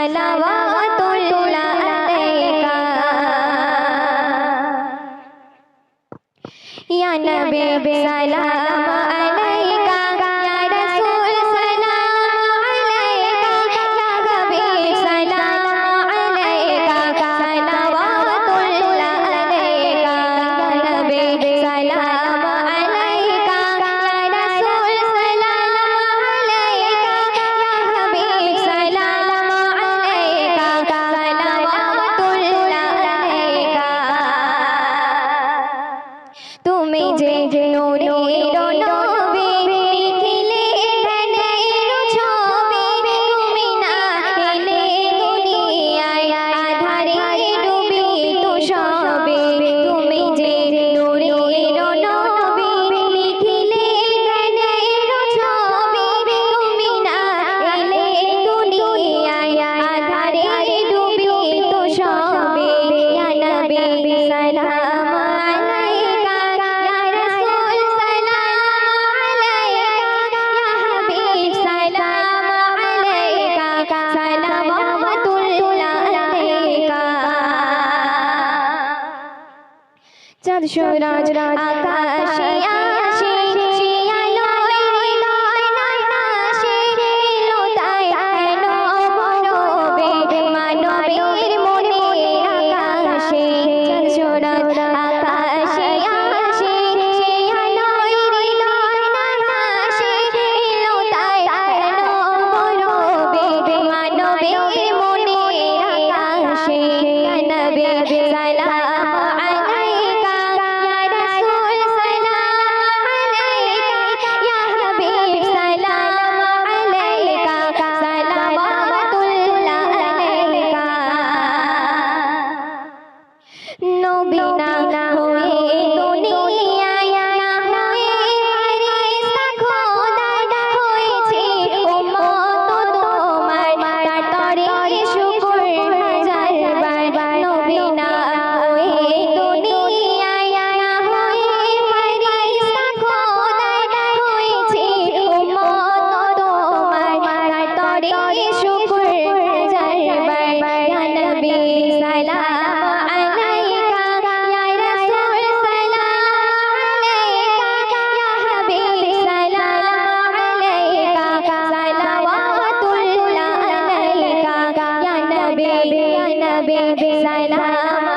Ya Nabi, salam alaikum. যে নূরের নবী চাঁদ সূরজ আকাশে আসে। নবীনা হয়ে দুনিয়ায় না হয়ে ফেরেশতা খোদা হয়েছে। উম্মত তোমার তার তরে শুকর হাজার বার। হয়ে দুনিয়ায় নবী সালাম